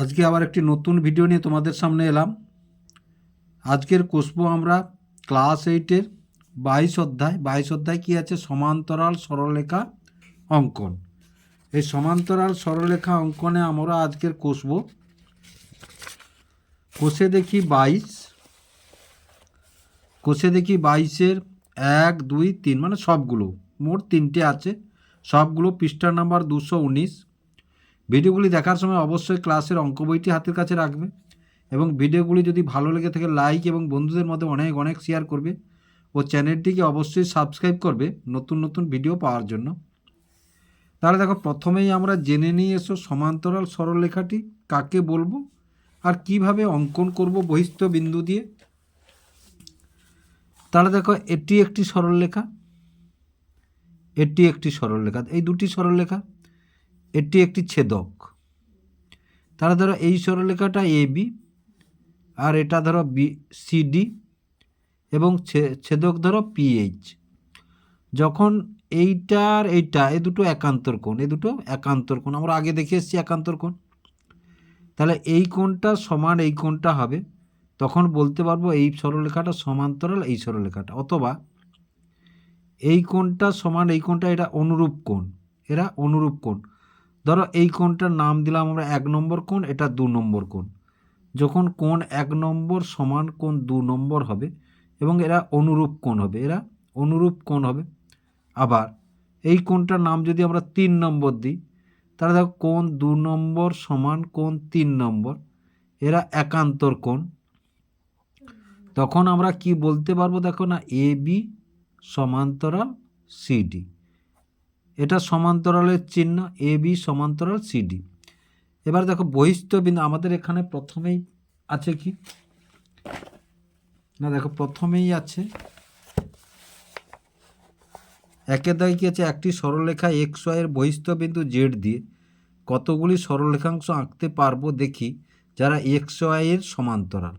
আজকে আবার একটি নতুন ভিডিও নিয়ে তোমাদের সামনে এলাম। আজকের কষবো আমরা ক্লাস এইটের বাইশ অধ্যায়। বাইশ অধ্যায় কী আছে? সমান্তরাল সরলরেখা অঙ্কন। এই সমান্তরাল সরলরেখা অঙ্কনে আমরা আজকের কষবো। কষে দেখি বাইশ। কষে দেখি বাইশের এক, দুই, তিন মানে সবগুলো। মোট তিনটে আছে। সবগুলো পৃষ্ঠা নাম্বার দুশো উনিশ। ভিডিওগুলি দেখার সময় অবশ্যই ক্লাসের অঙ্ক বইটি হাতের কাছে রাখবে এবং ভিডিওগুলি যদি ভালো লেগে থাকে লাইক এবং বন্ধুদের মধ্যে অনেক অনেক শেয়ার করবে ও চ্যানেলটিকে অবশ্যই সাবস্ক্রাইব করবে নতুন নতুন ভিডিও পাওয়ার জন্য। তাহলে দেখো, প্রথমেই আমরা জেনে নিয়ে এসো সমান্তরাল সরলরেখাটি কাকে বলব আর কীভাবে অঙ্কন করব বহিস্থ বিন্দু দিয়ে। তাহলে দেখো, এটি একটি সরলরেখা, এটি একটি সরলরেখা, এই দুটি সরলরেখা এটি একটি ছেদক। তাহলে ধরো এই সরলরেখাটা এ বি আর এটা ধরো বি সিডি এবং ছেদক ধরো পিএইচ যখন এইটার এইটা, এ দুটো একান্তর কোণ, এ দুটো একান্তর কোণ, আমরা আগে দেখে এসেছি একান্তর কোণ। তাহলে এই কোণটা সমান এই কোণটা হবে, তখন বলতে পারব এই সরলরেখাটা সমান্তরাল, এই সরলরেখাটা। অথবা এই কোণটা সমান এই কোণটা, এটা অনুরূপ কোণ, এরা অনুরূপ কোণ। ধরো এই কোণটার নাম দিলাম আমরা এক নম্বর কোণ, এটা দু নম্বর কোণ। যখন কোণ এক নম্বর সমান কোণ দু নম্বর হবে এবং এরা অনুরূপ কোণ হবে, এরা অনুরূপ কোণ হবে। আবার এই কোণটার নাম যদি আমরা তিন নম্বর দিই, তাহলে দেখো কোণ দু নম্বর সমান কোণ তিন নম্বর, এরা একান্তর কোণ। তখন আমরা কি বলতে পারব দেখো না, এ বি সমান্তরাল সিডি এটা সমান্তরালের চিহ্ন এ বি সমান্তরাল সিডি এবার দেখো বহিস্থ বিন্দু আমাদের এখানে প্রথমেই আছে কি? না, দেখো, প্রথমেই আছে। একে দায় কি আছে? একটি সরলরেখা এক্স ওয়াইয়ের বহিস্থ বিন্দু জেড দিয়ে কতগুলি সরলরেখাংশ আঁকতে পারব দেখি, যারা এক্স ওয়াইয়ের সমান্তরাল।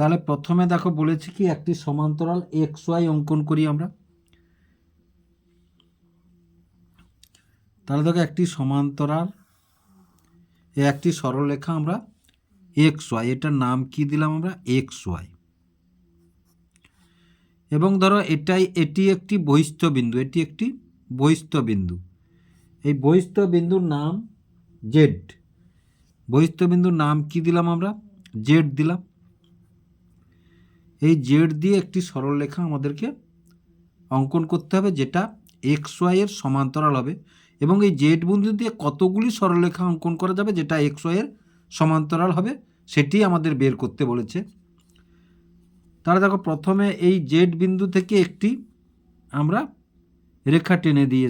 তাহলে প্রথমে দেখো বলেছি কি, একটি সমান্তরাল এক্স ওয়াই অঙ্কন করি আমরা। তাহলে দেখো একটি সমান্তরাল একটি সরলরেখা আমরা এক্স ওয়াই এটার নাম কি দিলাম আমরা? এক্স ওয়াই এবং ধরো এটাই, এটি একটি বহিস্থ বিন্দু, এটি একটি বহিস্থ বিন্দু। এই বহিস্থ বিন্দুর নাম জেড বহিস্থ বিন্দুর নাম কি দিলাম আমরা? জেড দিলাম। এই জেড দিয়ে একটি সরলরেখা আমাদেরকে অঙ্কন করতে হবে, যেটা এক্স ওয়াইয়ের সমান্তরাল হবে। এবং এই জেড বিন্দু দিয়ে কতগুলি সরলরেখা অঙ্কন করা যাবে, যেটা এক্স ওয়াইয়ের সমান্তরাল হবে, সেটি আমাদের বের করতে বলেছে। তাহলে দেখো, প্রথমে এই জেড বিন্দু থেকে একটি আমরা রেখা টেনে দিয়ে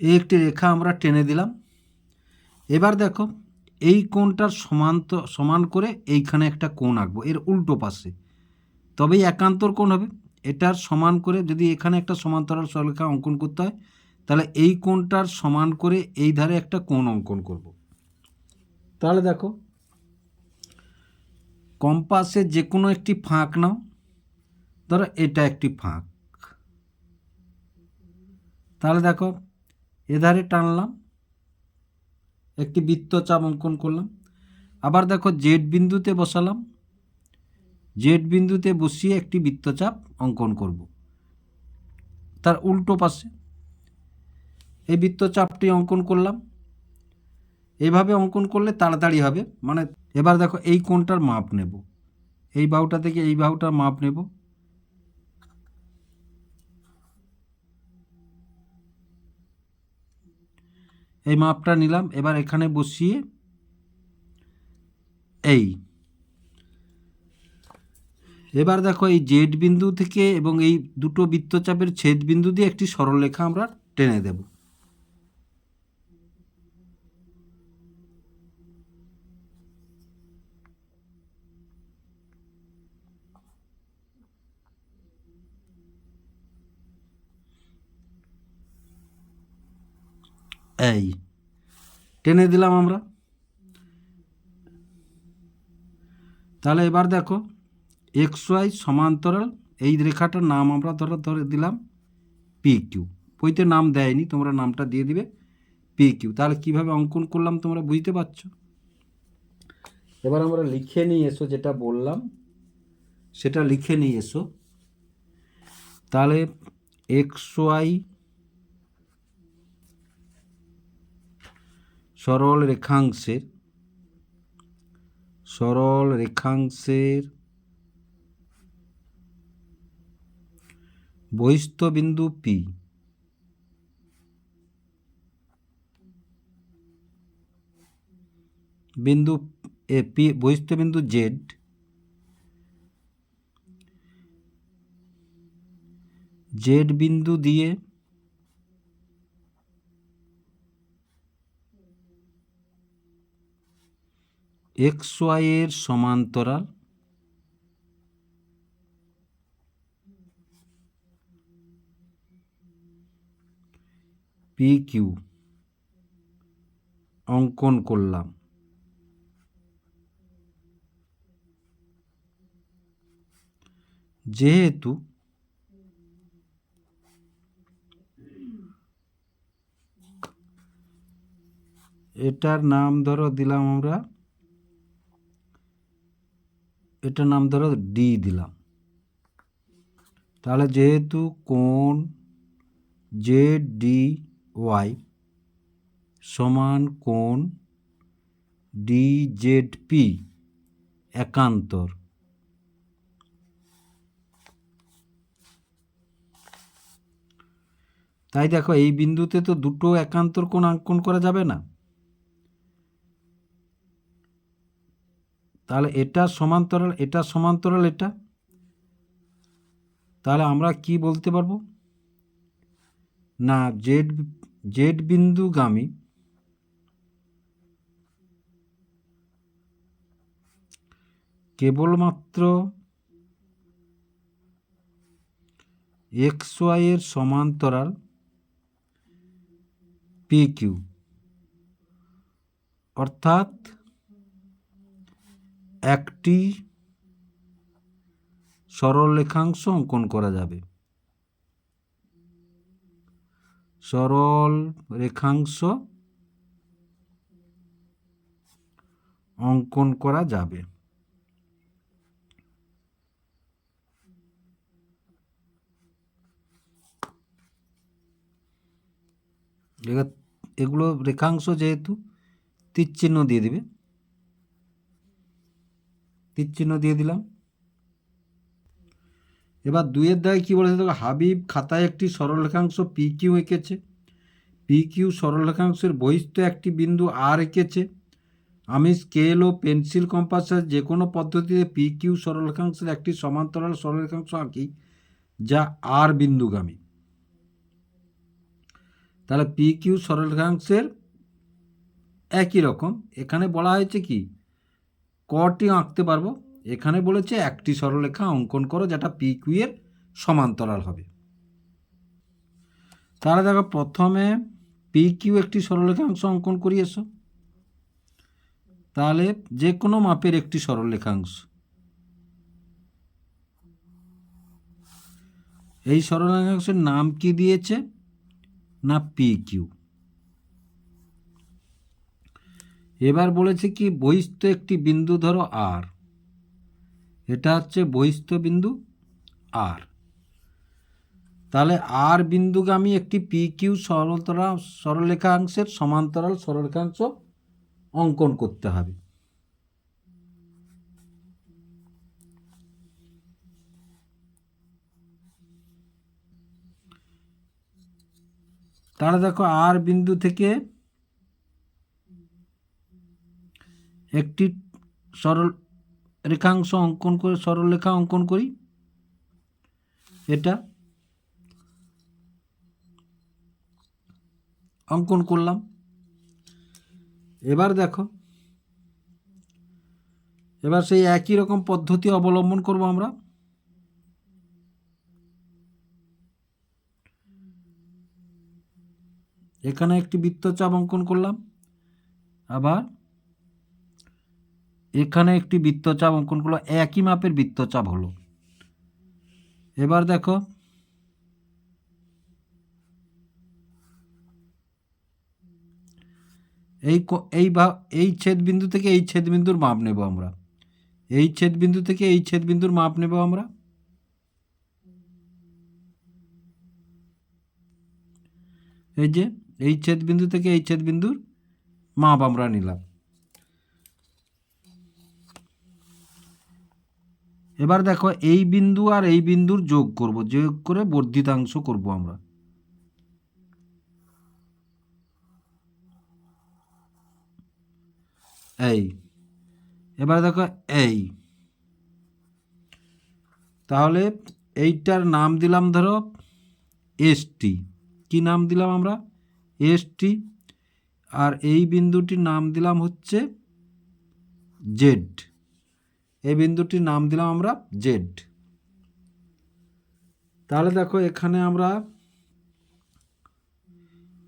এই একটি রেখা আমরা টেনে দিলাম। এবার দেখো, এই কোণটার সমান্ত, সমান করে এইখানে একটা কোণ আঁকবো। এর উল্টো পাশে। তবেই একান্তর কোণ হবে। এটার সমান করে যদি এখানে একটা সমান্তরাল সরলরেখা অঙ্কন করতে হয়, তাহলে এই কোণটার সমান করে এই ধারে একটা কোণ অঙ্কন করব। তাহলে দেখো, কম্পাসে যে কোনো একটি ফাঁক নাও। ধরো এটা একটি ফাঁক। তাহলে দেখো এধারে টানলাম, একটি বৃত্তচাপ অঙ্কন করলাম। আবার দেখো জেড বিন্দুতে বসালাম। জেড বিন্দুতে বসিয়ে একটি বৃত্তচাপ অঙ্কন করব। তার উল্টো পাশে এই বৃত্তচাপটি অঙ্কন করলাম। এইভাবে অঙ্কন করলে তাড়াতাড়ি হবে। মানে এবার দেখো এই কোণটার মাপ নেব। এই বাহুটা থেকে এই বাহুটার মাপ নেব। এই মাপটা নিলাম, এবার এখানে বসিয়ে এই। এবার দেখো এই জেড বিন্দু থেকে এবং এই দুটো বৃত্তচাপের ছেদ বিন্দু দিয়ে একটি সরলরেখা আমরা টেনে দেব। এই, টেনে দিলাম আমরা। তাহলে এবার দেখো এক্স ওয়াই সমান্তরাল, এই রেখাটার নাম আমরা ধরো, ধরে দিলাম পি কিউ বইতে নাম দেয়নি, তোমরা নামটা দিয়ে দিবে পি কিউ তাহলে কীভাবে অঙ্কন করলাম তোমরা বুঝতে পারছ? এবার আমরা লিখে নিয়ে এসো যেটা বললাম, সেটা লিখে নিয়ে এসো। তাহলে এক্স ওয়াই সরল রেখাংশের সরল রেখাংশের বহিস্থ বিন্দু পি বিন্দু এ পি বহিস্থ বিন্দু জেড জেড বিন্দু দিয়ে এক্স ওয়াই এর সমান্তরাল পি কিউ অঙ্কন করলাম। যেহেতু এটার নাম ধরো দিলাম আমরা এটার নাম ধরো ডি দিলাম। তাহলে যেহেতু কোণ জেড ডি ওয়াই সমান কোণ ডি জেড পি একান্তর। তাই দেখো এই বিন্দুতে তো দুটো একান্তর কোণ অঙ্কন করা যাবে না। তাহলে এটা সমান্তরাল এটা সমান্তরাল এটা। তাহলে আমরা কি বলতে পারব? না জেড জেড বিন্দুগামী কেবলমাত্র এক্স ওয়াইয়ের সমান্তরাল পি কিউ অর্থাৎ একটি সরল রেখাংশ অঙ্কন করা যাবে। সরল রেখাংশ অঙ্কন করা যাবে। এগুলো রেখাংশ যেহেতু তীর চিহ্ন দিয়ে দিবে। তীর চিহ্ন দিয়ে দিলাম। এবার দুইয়ের দায় কী বলেছে? দেখো, হাবিব খাতায় একটি সরলরেখাংশ পি কিউ এঁকেছে। পি কিউ সরলরেখাংশের বহিস্থ একটি বিন্দু আর এঁকেছে। আমি স্কেল ও পেন্সিল কম্পাসের যে কোনো পদ্ধতিতে পি কিউ সরলরেখাংশের একটি সমান্তরাল সরলরেখাংশ আঁকি, যা আর বিন্দুগামী। তাহলে পি কিউ সরলরেখাংশের একই রকম। এখানে বলা হয়েছে কি? কটি আঁকতে পারব? এখানে বলেছে একটি সরলরেখা অঙ্কন করো, যেটা পি কিউ এর সমান্তরাল হবে। তাহলে দেখো, প্রথমে পি কিউ একটি সরলরেখাংশ অঙ্কন করি এসো। তাহলে যে কোনো মাপের একটি সরলরেখাংশ এই সরলরেখাংশের নাম কি দিয়েছে? না পি কিউ এবার বলেছে কি, বহিস্থ একটি বিন্দু ধরো আর এটা হচ্ছে বহিস্থ বিন্দু আর তাহলে আর বিন্দুগামী একটি পি কিউ সরলতরা, সরলরেখাংশের সমান্তরাল সরলরেখাংশ অঙ্কন করতে হবে। তাহলে দেখো আর বিন্দু থেকে একটি সরল রেখাংশ অঙ্কন করে সরলরেখা অঙ্কন করি। এটা অঙ্কন করলাম। এবার দেখো, এবার সেই একই রকম পদ্ধতি অবলম্বন করব আমরা। এখানে একটি বৃত্তচাপ অঙ্কন করলাম। আবার এখানে একটি বৃত্তচাপ অঙ্কন করল একই মাপের বৃত্তচাপ হলো। এবার দেখো। এই এই এই ছেদ বিন্দু থেকে এই ছেদ বিন্দুর মাপ নেব আমরা। এই ছেদ বিন্দু থেকে এই ছেদ বিন্দুর মাপ নেব আমরা। এই যে, এই ছেদ বিন্দু থেকে এই ছেদ বিন্দুর মাপ আমরা নিলাম। এবার দেখো এই বিন্দু আর এই বিন্দুর যোগ করব, যোগ করে বর্ধিতাংশ করব আমরা। এই, এবার দেখো এই। তাহলে এইটার নাম দিলাম ধরো এসটি। কি নাম দিলাম আমরা? এসটি। আর এই বিন্দুটির নাম দিলাম হচ্ছে জেড। এই বিন্দুটির নাম দিলাম আমরা জেড তাহলে দেখো এখানে আমরা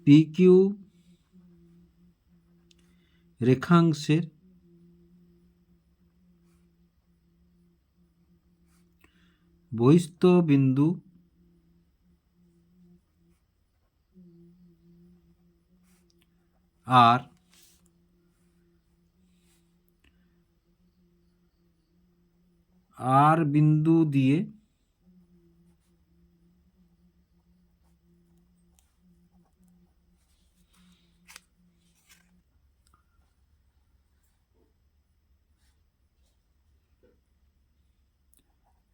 পি কিউ রেখাংশের বহিস্থ বিন্দু আর আর বিন্দু দিয়ে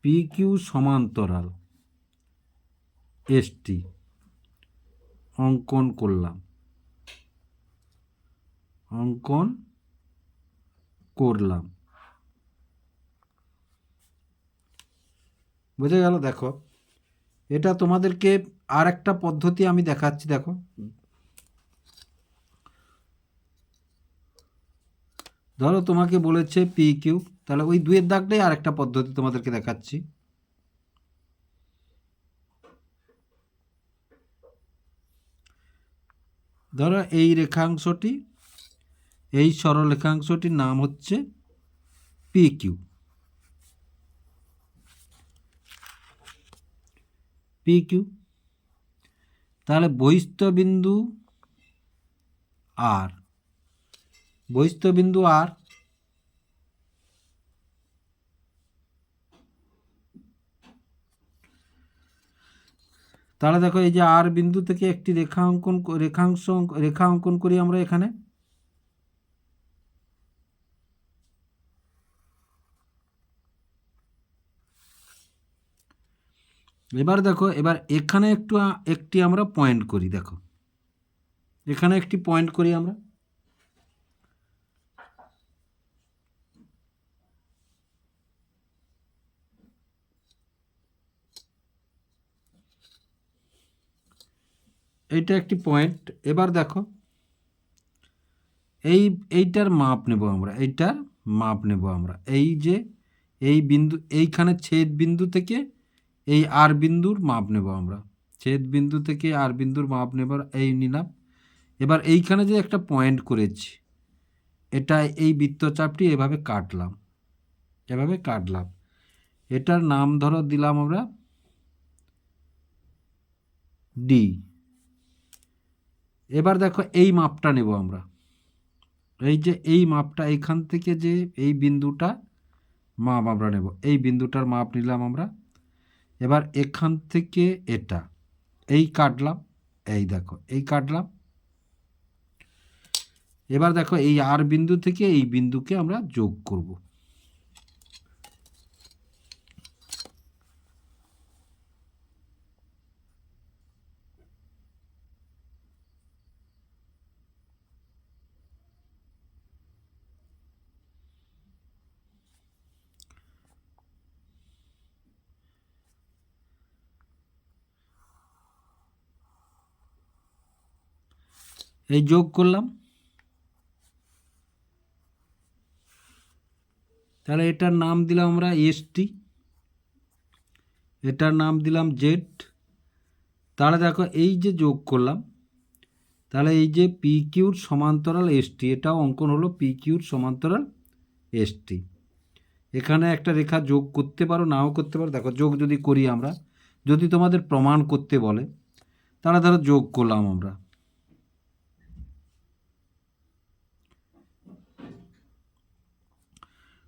পি কিউ সমান্তরাল এসটি অঙ্কন করলাম। অঙ্কন করলাম। বুঝে গেল, দেখো। এটা তোমাদেরকে আর একটা পদ্ধতি আমি দেখাচ্ছি, দেখো। ধরো তোমাকে বলেছে পি কিউ তাহলে ওই দুয়ের দাগটাই আর একটা পদ্ধতি তোমাদেরকে দেখাচ্ছি। ধরো এই রেখাংশটি, এই সরলরেখাংশটির নাম হচ্ছে পি কিউ পি কিউ তাহলে বহিস্থ বিন্দু আর বহিস্থ বিন্দু আর তাহলে দেখো এই যে আর বিন্দু থেকে একটি রেখা অঙ্কন রেখাংশ রেখা অঙ্কন করি আমরা এখানে। এবার দেখো, এবার এখানে একটু, একটি আমরা পয়েন্ট করি, দেখো। এখানে একটি পয়েন্ট করি আমরা। এইটা একটি পয়েন্ট এবার দেখো, এই, এইটার মাপ নেব আমরা, এইটার মাপ নেব আমরা। এই যে, এই বিন্দু, এইখানে ছেদ বিন্দু থেকে এই আর বিন্দুর মাপ নেব আমরা। ছেদ বিন্দু থেকে আর বিন্দুর মাপ নেবার এই নিলাম। এবার এইখানে যে একটা পয়েন্ট করেছি, এটা এই বৃত্তচাপটি এভাবে কাটলাম এভাবে কাটলাম। এটার নাম ধরো দিলাম আমরা ডি এবার দেখো এই মাপটা নেব আমরা। এই যে এই মাপটা, এইখান থেকে যে এই বিন্দুটা মাপ আমরা নেব। এই বিন্দুটার মাপ নিলাম আমরা। এবার এখান থেকে এটা। এই কাটলাম, এই দেখো, এই কাটলাম। এবার দেখো এই আর বিন্দু থেকে এই বিন্দুকে আমরা যোগ করব। এই যোগ করলাম। তাহলে এটার নাম দিলাম আমরা এসটি এটার নাম দিলাম জেড তাহলে দেখো এই যে যোগ করলাম, তাহলে এই যে পি কিউর সমান্তরাল এসটি এটাও অঙ্কন হলো পি কিউর সমান্তরাল এসটি এখানে একটা রেখা যোগ করতে পারো, নাও করতে পারো। দেখো যোগ যদি করি আমরা, যদি তোমাদের প্রমাণ করতে বলে, তাহলে ধরো যোগ করলাম আমরা।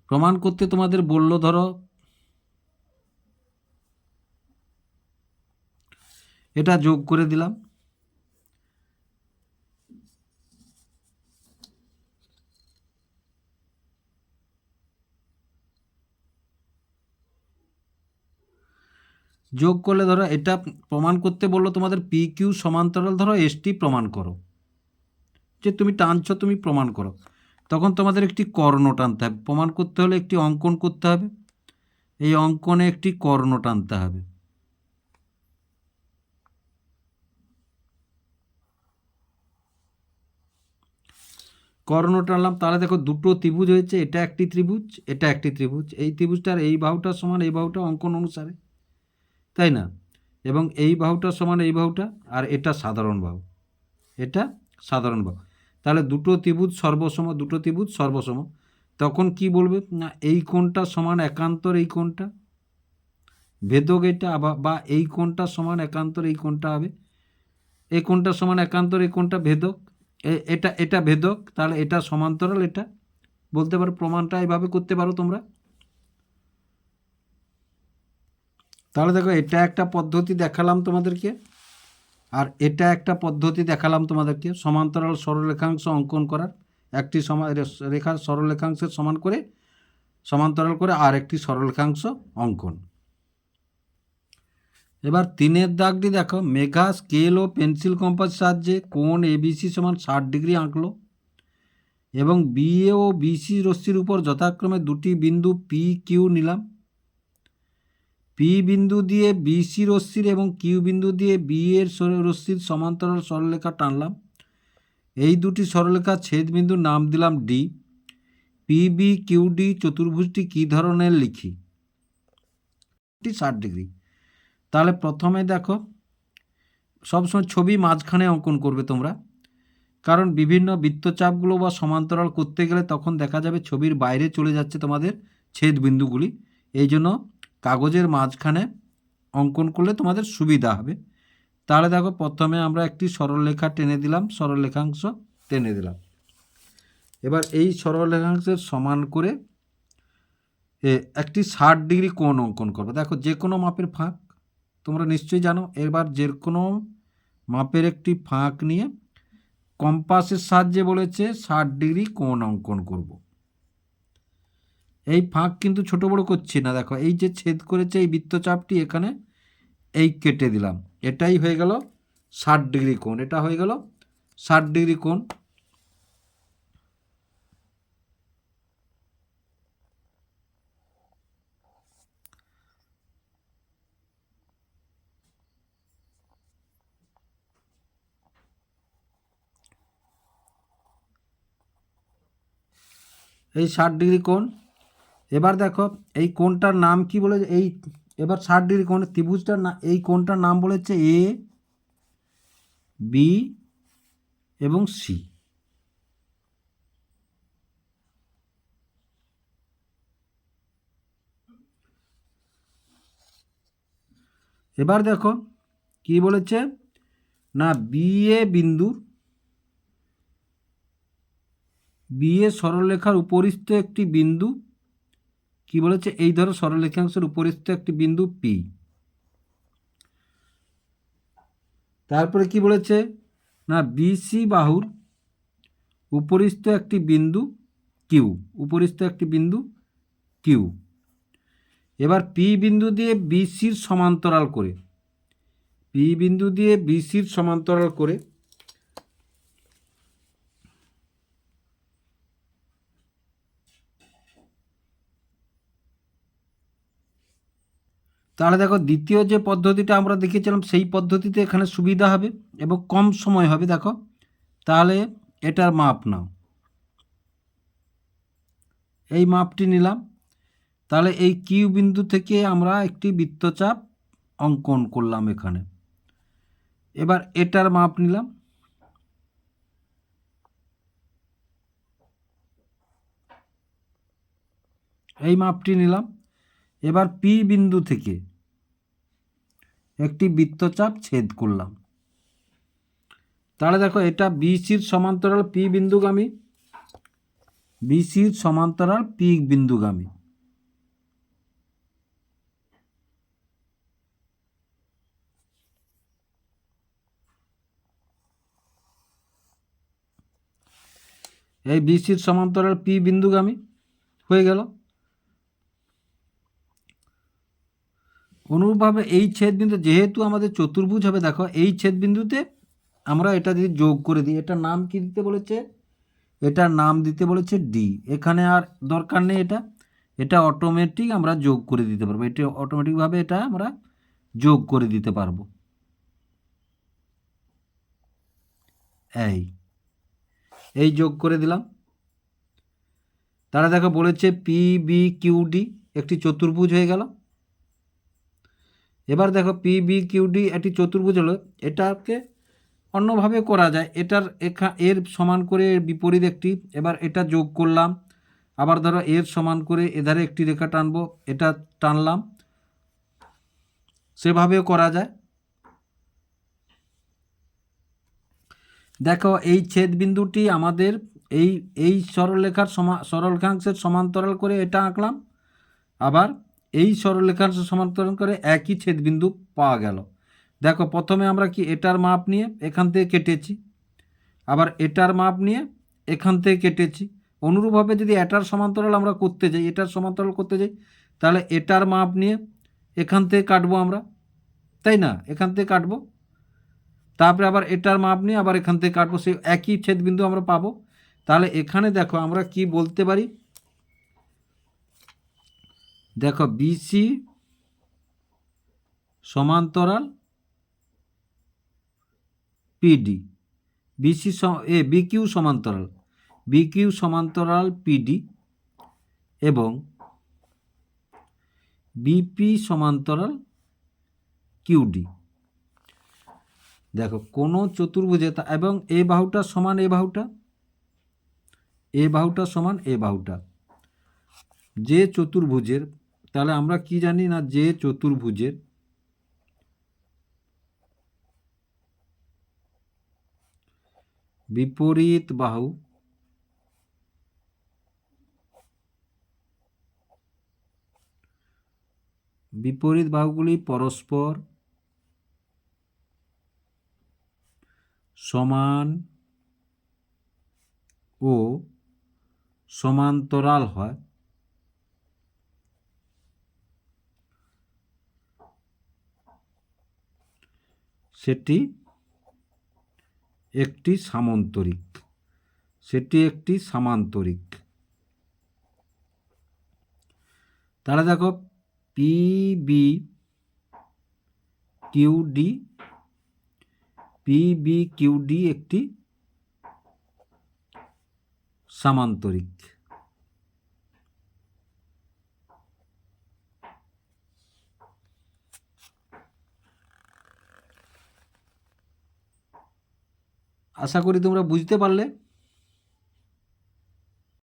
প্রমাণ করতে তোমাদের বলল, ধরো। এটা যোগ করে দিলাম। যোগ করলে, ধরো, এটা প্রমাণ করতে বলল তোমাদের পি কিউ সমান্তরাল, ধরো এসটি প্রমাণ করো। যে তুমি টানছ, তুমি প্রমাণ করো। তখন তোমাদের একটি কর্ণ টানতে হবে। প্রমাণ করতে হলে একটি অঙ্কন করতে হবে। এই অঙ্কনে একটি কর্ণ টানতে হবে। কর্ণ টানলাম, তাহলে দেখো দুটো ত্রিভুজ হয়েছে, এটা একটি ত্রিভুজ, এটা একটি ত্রিভুজ। এই ত্রিভুজটার এই বাহুটা সমান এই বাহুটা অঙ্কন অনুসারে, তাই না? এবং এই বাহুটা সমান এই বাহুটা, আর এটা সাধারণ বাহু, এটা সাধারণ বাহু। তাহলে দুটো ত্রিভুজ সর্বসম, দুটো ত্রিভুজ সর্বসম। তখন কি বলবে? না, এই কোণটা সমান একান্তর এই কোণটা। ভেদক এটা বা এই কোণটা সমান একান্তর এই কোণটা হবে। এই কোণটা সমান একান্তর এই কোণটা ভেদক। এটা এটা ভেদক, তাহলে এটা সমান্তরাল এটা। বলতে পারো, প্রমাণটা এইভাবে করতে পারো তোমরা। তাহলে দেখো, এটা একটা পদ্ধতি দেখালাম তোমাদেরকে। আর এটা একটা পদ্ধতি দেখালাম তোমাদেরকে, সমান্তরাল সরলরেখাংশ অঙ্কন করার। একটি সমা রেখার সরলরেখাংশের সমান করে, সমান্তরাল করে আর একটি সরলরেখাংশ অঙ্কন। এবার তিনের দাগটি দেখো, মেঘা, স্কেল ও পেন্সিল কম্পাস সাহায্যে কোণ এবিসি সমান ষাট ডিগ্রি আঁকলো এবং বিএ ও বিসি রশ্মির উপর যথাক্রমে দুটি বিন্দু পি কিউ নিলাম। পি বিন্দু দিয়ে বিসি রশ্মির এবং কিউ বিন্দু দিয়ে বি এর রশ্মির সমান্তরাল সরলরেখা টানলাম। এই দুটি সরলরেখার ছেদ বিন্দুর নাম দিলাম ডি পিবি কিউডি চতুর্ভুজটি কী ধরনের লিখি? ষাট ডিগ্রি। তাহলে প্রথমে দেখো, সবসময় ছবি মাঝখানে অঙ্কন করবে তোমরা। কারণ বিভিন্ন বৃত্তচাপগুলো বা সমান্তরাল করতে গেলে তখন দেখা যাবে ছবির বাইরে চলে যাচ্ছে তোমাদের ছেদ বিন্দুগুলি এই জন্য কাগজের মাঝখানে অঙ্কন করলে তোমাদের সুবিধা হবে। তাহলে দেখো, প্রথমে আমরা একটি সরলরেখা টেনে দিলাম, সরলরেখাংশ টেনে দিলাম। এবার এই সরলরেখাংশের সমান করে একটি ষাট ডিগ্রি কোণ অঙ্কন করবে। দেখো, যে কোনো মাপের ফাঁক, তোমরা নিশ্চয়ই জানো, এবার যে কোনো মাপের একটি ফাঁক নিয়ে কম্পাসের সাহায্যে বলেছে ষাট ডিগ্রি কোণ অঙ্কন করব। এই ফাঁক কিন্তু ছোট বড় করছি না, দেখো। এই যে ছেদ করেছে, এই বৃত্তচাপটি এখানে এই কেটে দিলাম। এটাই হয়ে গেল ষাট ডিগ্রি কোণ। এটা হয়ে গেল ষাট ডিগ্রি কোণ। এই ষাট ডিগ্রি কোণ এবার দেখো, এই কোণটার নাম কি বলে, এই এবার ষাট ডিগ্রি কোণ, ত্রিভুজটার না, এই কোণটার নাম বলেছে এ, বি এবং সি। এবার দেখো, কি বলেছে? না, বি এ বিন্দুর বিয়ে সরলরেখার উপরিস্থ একটি বিন্দু কি বলেছে? এই ধরো সরলরেখাংশের উপরিস্থ একটি বিন্দু পি তারপরে কি বলেছে? না বিসি বাহুর উপরিস্থ একটি বিন্দু কিউ উপরিস্থ একটি বিন্দু কিউ এবার পি বিন্দু দিয়ে বিসির সমান্তরাল করে। পি বিন্দু দিয়ে বিসির সমান্তরাল করে তাহলে দেখো দ্বিতীয় যে পদ্ধতিটা আমরা দেখিয়েছিলাম, সেই পদ্ধতিতে এখানে সুবিধা হবে এবং কম সময় হবে, দেখো। তাহলে এটার মাপ নাও। এই মাপটি নিলাম। তাহলে এই কিউ বিন্দু থেকে আমরা একটি বৃত্তচাপ অঙ্কন করলাম এখানে। এবার এটার মাপ নিলাম। এই মাপটি নিলাম। এবার পি বিন্দু থেকে একটি বৃত্তচাপ ছেদ করলাম। তাহলে দেখো এটা বিসির সমান্তরাল পি বিন্দুগামী বিসির সমান্তরাল পি বিন্দুগামী। এই বিসির সমান্তরাল পি বিন্দুগামী হয়ে গেল। অনুরূপভাবে এই ছেদ বিন্দু যেহেতু আমাদের চতুর্ভুজ হবে, দেখো, এই ছেদ বিন্দুতে আমরা এটা যদি যোগ করে দিই, এটার নাম কি দিতে বলেছে? এটার নাম দিতে বলেছে ডি এখানে আর দরকার নেই এটা। এটা অটোমেটিক আমরা যোগ করে দিতে পারব। এটা অটোমেটিকভাবে এটা আমরা যোগ করে দিতে পারব। এই এই যোগ করে দিলাম। তারা দেখো বলেছে পি বি কিউ ডি একটি চতুর্ভুজ হয়ে গেল। এবার দেখো পি বি কিউ ডি একটি চতুর্ভুজ হলো। এটাকে অন্যভাবে করা যায়। এটার এখা, এর সমান করে বিপরীত একটি। এবার এটা যোগ করলাম। আবার ধরো এর সমান করে এধারে একটি রেখা টানবো। এটা টানলাম। সেভাবেও করা যায়। দেখো এই ছেদ বিন্দুটি আমাদের এই এই সরলরেখার সমা, সরলরেখাংশের সমান্তরাল করে এটা আঁকলাম। আবার এই সরলরেখাংশের সমান্তরাল করে একই ছেদ বিন্দু পাওয়া গেল। দেখো, প্রথমে আমরা কি এটার মাপ নিয়ে এখান থেকে কেটেছি, আবার এটার মাপ নিয়ে এখান থেকে কেটেছি। অনুরূপভাবে যদি এটার সমান্তরাল আমরা করতে যাই, এটার সমান্তরাল করতে যাই, তাহলে এটার মাপ নিয়ে এখান থেকে কাটবো আমরা। তাই না? এখান থেকে কাটবো। তারপরে আবার এটার মাপ নিয়ে আবার এখান থেকে কাটবো। সেই একই ছেদবিন্দু আমরা পাবো। তাহলে এখানে দেখো, আমরা কি বলতে পারি? দেখো বিসি সমান্তরাল পিডি বিসি এ বিকিউ সমান্তরাল। বিকিউ সমান্তরাল পিডি এবং বিপি সমান্তরাল কিউডি দেখো, কোনো চতুর্ভুজে এবং এ বাহুটা সমান এ বাহুটা। এ বাহুটা সমান এ বাহুটা। যে চতুর্ভুজের তাহলে আমরা কি জানি না যে চতুর্ভুজের? বিপরীত বাহু বিপরীত বাহুগুলি পরস্পর সমান ও সমান্তরাল হয়। সেটি একটি সামান্তরিক, সেটি একটি সামান্তরিক। তাহলে দেখো P B Q D P B Q D একটি সামান্তরিক। আশা করি তোমরা বুঝতে পারলে।